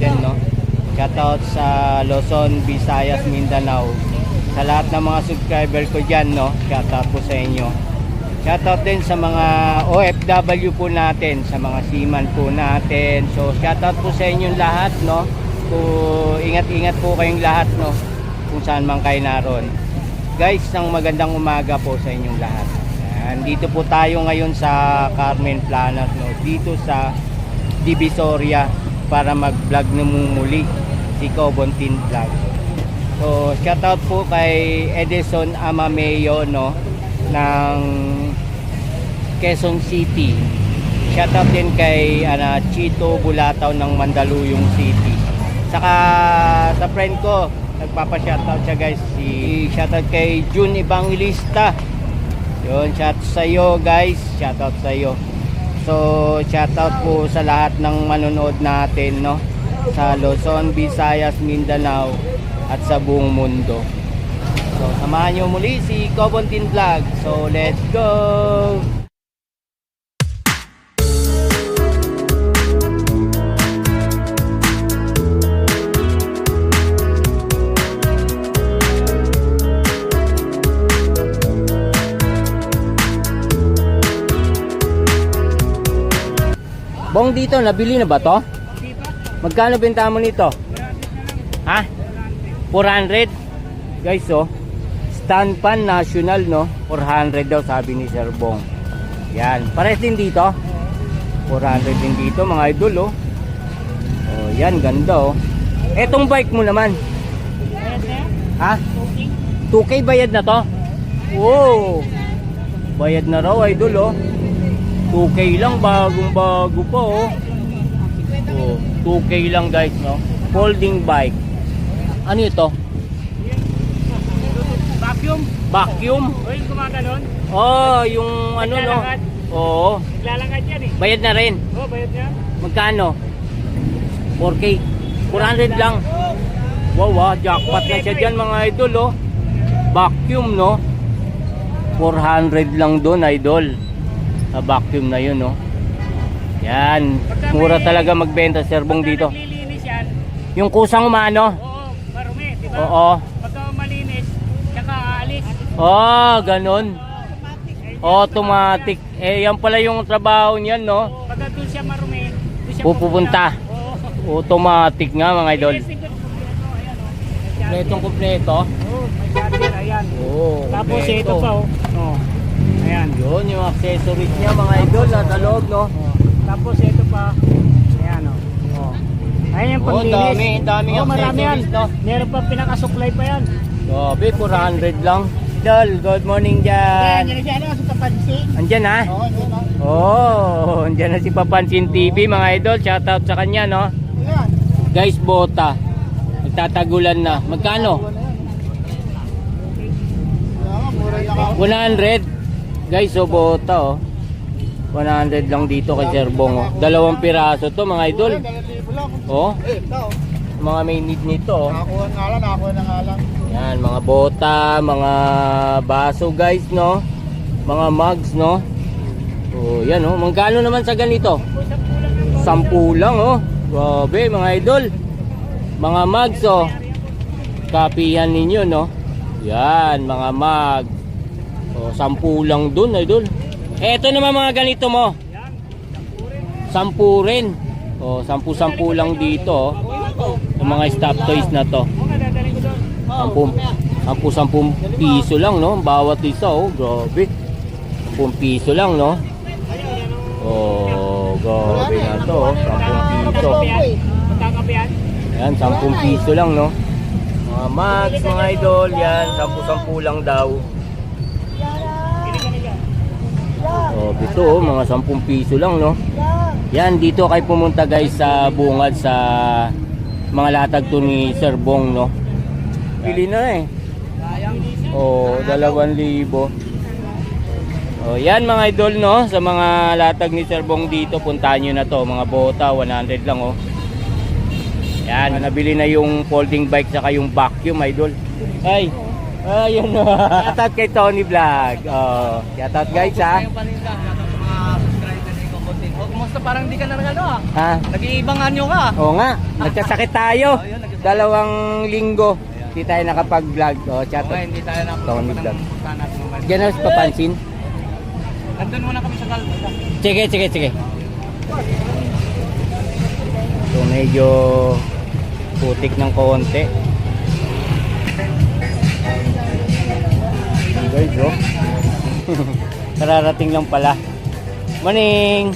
natin, no? Shoutout sa Luzon, Visayas, Mindanao. Sa lahat ng mga subscriber ko dyan, no? Shoutout po sa inyo. Shoutout din sa mga OFW po natin, sa mga seaman po natin. So, shoutout po sa inyong lahat, no? Ingat-ingat po kayong lahat, no? Kung saan man kayo naroon. Guys, ng magandang umaga po sa inyong lahat. Yan, dito po tayo ngayon sa Carmen Planas, no? Dito sa Divisoria para mag-vlog na muli si Cobontin Vlog. So, shoutout po kay Edison Amameo, no? ng Quezon City. Shoutout din kay ana, Chito Bulataw ng Mandaluyong City. Saka sa friend ko, nagpapa-shoutout siya guys. Si shoutout kay June Evangelista. Yun, shout sa iyo guys. Shoutout sa iyo. So, shoutout po sa lahat ng manonood natin, no? Sa Luzon, Visayas, Mindanao at sa buong mundo. So, samahan nyo muli si Cobontin Vlog. So, let's go! Bong dito, nabili na ba to? Magkano benta mo nito? Ha? 400? Guys, oh. Stand pan national, no? 400 daw sabi ni Sir Bong. Yan. Pares din dito. 400 din dito, mga idol, oh. Oh, yan, ganda, oh. Etong bike mo naman. Ha? 2K bayad na to? Wow! Bayad na raw, idol, oh. 2K lang, bagong bago pa, oh. Oh, 2K lang, guys, no? Folding bike. Ano ito? Vacuum. Vacuum? O yung gumaganon. Oh, yung ano, no? Oo. Naglalakad yan eh. Bayad na rin. O, bayad niya. Magkano? 4K. 400 lang. Wow, ah, jackpot na siya dyan mga idol, oh. Vacuum, no? 400 lang doon, idol. Sa vacuum na yun, no? Yan. Mura talaga magbenta, serbong dito. naglilinis yan, Yung kusang umano? oo, marumi, di ba? Oo. Pagka malinis, tsaka aalis. Oh, ganun. Automatic. Eh, yan pala yung trabaho niyan, no? Pagka doon siya marumi, doon siya Pupunta. Automatic nga, mga idol. Kompletong kompleto. Oo, may charger, ayan. Oo, Tapos kompleto. ito pa, o. Oh. Ayan. Yun, yung accessories niya, mga idol, nasa loob, no? Oh. Tapos ito pa, ayan, o. Oh. Ayan yung Oh, panglinis. dami, daming Oo, marami yan. accessories, no? Meron pa pinakasuklay pa yan. Grabe, 400 lang. Idol, good morning Ayan, dyan. yan siya, ano, sa papansin. Andyan ha? Oo, yun, o. Oh, andyan na si Papansin TV, mga idol. Shoutout sa kanya, no? Ayan. Guys, bota. Nagtatagulan na. Magkano? 100. Guys, so bota, oh. 100 lang dito kay Sir Bong, oh. Dalawang piraso to, mga idol. Oh, mga may need nito, oh. Nakakuha nga lang, nakakuha na nga lang. Yan, mga bota, mga baso guys, no? Mga mugs, no? Oh, yan, oh. Magkano naman sa ganito? Sampu lang, oh. Grabe, mga idol. Mga mugs, oh. Kapihan ninyo, no? Yan, mga mugs. Oh, sampu lang dun, idol. Eto naman mga ganito mo. Sampu rin. Oh, sampu-sampu lang dito, oh. Yung mga stop toys na to. Sampung, sampu, sampung piso lang, no? Bawat isa, oh. Grabe. Sampung piso lang, no? Oh, grabe na to, oh. Sampung piso. Yan, sampung piso lang, no? Mga mags, mga idol, yan. Sampu-sampu lang daw. Pili ka na dyan. Oh, ito, oh. Mga sampung piso lang, no? Yan, dito kayo pumunta, guys, sa bungad sa mga latag to ni Sir Bong, no? Pili na eh. Oh, dalawang libo. Oh, yan mga idol no, sa mga latag ni Sir Bong dito, puntahan niyo na to, mga bota 100 lang oh. Yan, nabili na yung folding bike saka yung vacuum idol. Ay. Ayun oh. Shoutout kay Tony Vlog. Oh, shoutout guys ha. parang hindi ka na ano ah. Ha? Nag-iibang anyo ka. Oo nga, nagkasakit tayo. Oh, yun, nagkasakit. Dalawang linggo. Hindi tayo nakapag-vlog. O, chat. Okay, hindi tayo na Tony vlog. Diyan ako papansin. Nandun muna kami sa kalsada. Sige, sige, sige. So, medyo putik ng konti. Guys, oh. Kararating lang pala. Morning!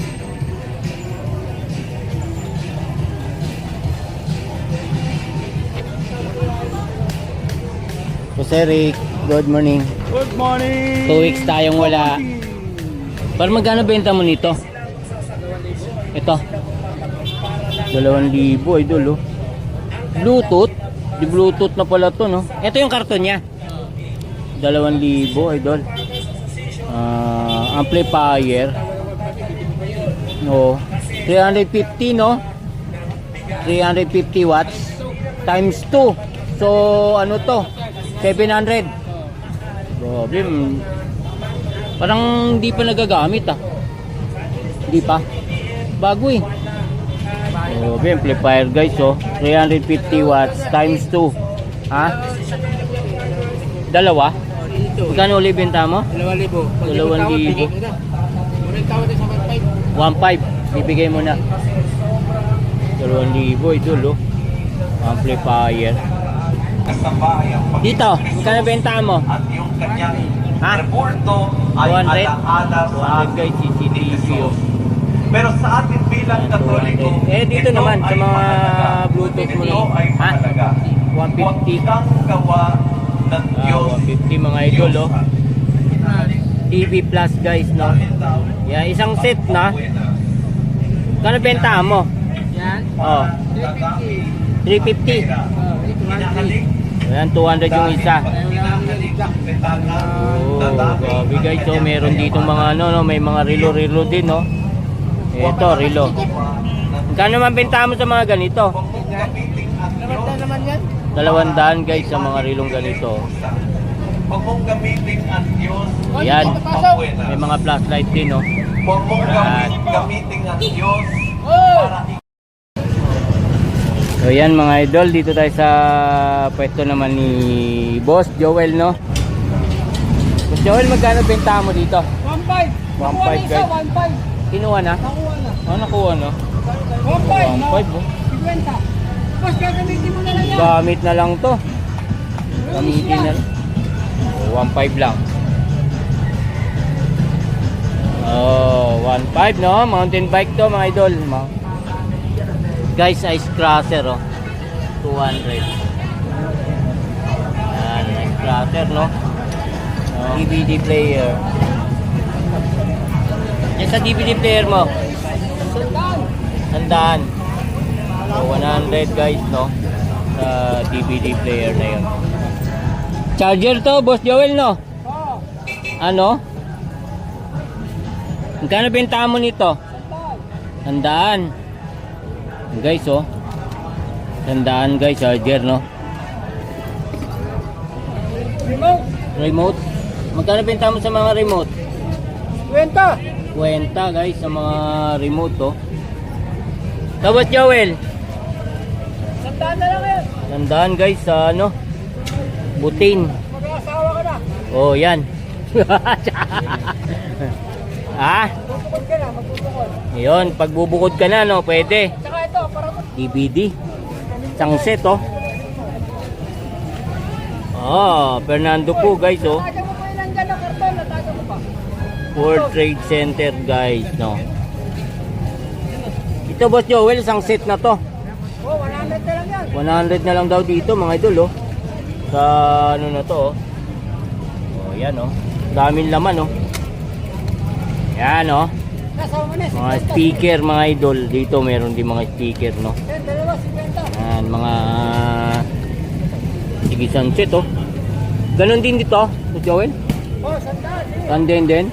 Jose Rick, good morning. Good morning! Two weeks tayong wala. Para magkano benta mo nito? Ito. Dalawang libo, idol, oh. Bluetooth. Di Bluetooth na pala to, no? Ito yung karton niya. Dalawang libo, idol. Ah, amplifier. No. 350, no? 350 watts. Times 2. So, ano to? 700. Grabe. mm. Parang hindi pa nagagamit ah. Hindi pa. Bago eh. Oh, amplifier guys oh. 350 watts times 2. Ha? Dalawa? Magkano ulit benta mo? Dalawang libo. Pag Dalawang di mo tawad, libo. bigay ko na. Muna tawad sa 1.5. 1.5. Bibigay mo na. 2,000 idol oh. Amplifier. Dito, magkano benta mo? at yung kanyang Ha? reporto ay 200? alaala sa 200 guys, ating CCTV oh. Pero sa atin bilang katoliko, Eh, dito ito naman, sa mga. Bluetooth mo ay Ha? mahalaga. 150. Huwag kang gawa Ah, Diyos. 150 mga idol oh. TV Plus guys no. Yeah, isang set na. Kano benta mo? Yan. Oh, 350. 350. Oh, ito, 1.3. Ayan, 200 yung isa. Oh, grabe guys. So, meron dito mga ano, no, may mga rilo-rilo din, no. Ito, rilo. Kano man benta mo sa mga ganito? Naman na naman yan. Dalawang daan guys sa mga rilong ganito. Huwag mong gamitin ang Diyos. Pabuena. May mga flashlight din, no. Huwag mong gamitin, ang Diyos Oh! para So yan mga idol, dito tayo sa pwesto naman ni Boss Joel, no? Boss Joel, magkano benta mo dito? 1.5. 1.5 guys. 1.5. Kinuha na? Nakuha na. Oh, nakuha no? 1.5. no? 1.5 oh. 50. Boss, gagamitin mo na lang yan. Gamit na lang to. Gamitin na lang. Oh, 1.5 lang. Oh, 1.5 no? Mountain bike to mga idol. Guys, ice crusher oh. 200. Yan, ice crusher no? Oh, DVD player. Yan sa DVD player mo. Sandaan. Sandaan. So, 100 guys, no? Sa DVD player na yun. Charger to, Boss Joel, no? Oh, Ano? Magkano benta mo nito? Sandaan. Guys, oh. Sandaan guys, charger, no? Remote. Remote. Magkano benta mo sa mga remote? Kwenta. Kwenta guys, sa mga remote, oh. Tapos Joel, Sandaan na lang yan. sandaan guys sa ano? Butin. Mag-asawa ka na. Oh, yan. ah, Bubukod ka na. Magbubukod. yun. Pagbubukod ka na, no? Pwede. Tsaka ito, para. DVD. Isang set, oh. Oh, Fernando po, guys, oh. World Trade Center, guys, no? Ito, Boss Joel, isang set na to. Oh, 100 na lang yan. 100 na lang daw dito, mga idol, oh. Sa ano na to, oh. Oh, yan, oh. Daming laman, oh. Yan, oh. Mga 50. speaker, mga idol. Dito, meron din mga speaker, no? Yan, dalawa, 50. Yan, mga sige sunset oh. Ganon din dito, Boss Joel. Oh, eh. Tanden din.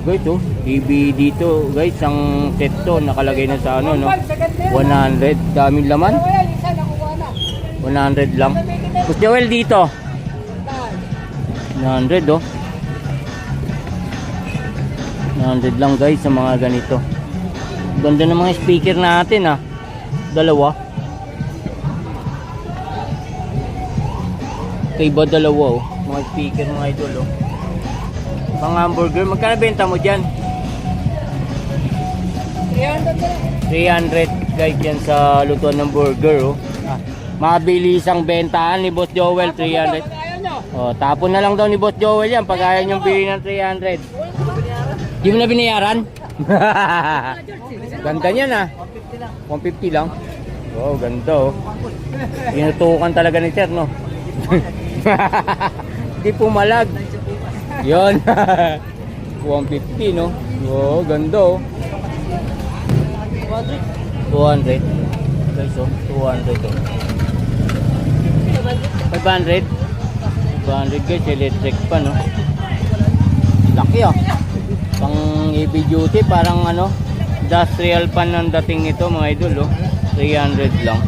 Guys oh. TV dito, guys, ang set to nakalagay na sa ano no. 1.5 sa ganda yan. 100, daming laman. Dalawa yan, isa nakuha na. 100 lang. Boss Joel dito. Sandaan. 100 oh. 100 lang guys sa mga ganito. Ganda ng mga speaker natin ah. Dalawa. Kaiba dalawa oh. Mga speaker mga idol oh. Pang hamburger. Magkano benta mo dyan? 300 guys yan sa lutuan ng burger oh. Ah, mabilis ang bentahan ni Boss Joel 300. Oh, tapon na lang daw ni Boss Joel yan pag ayaw niyong bilhin ng 300. Di mo na binayaran? ganda niyan ah. 150 lang. Wow, ganda oh. Tinutukan talaga ni Sir, no? Di pumalag. Yon. 150, no? Wow, ganda oh. 200. Guys, oh. 200 oh. 500. 500 guys, electric pa, no? Laki ah. Pang heavy duty, parang ano, industrial pan ang dating nito mga idol, oh. 300 lang.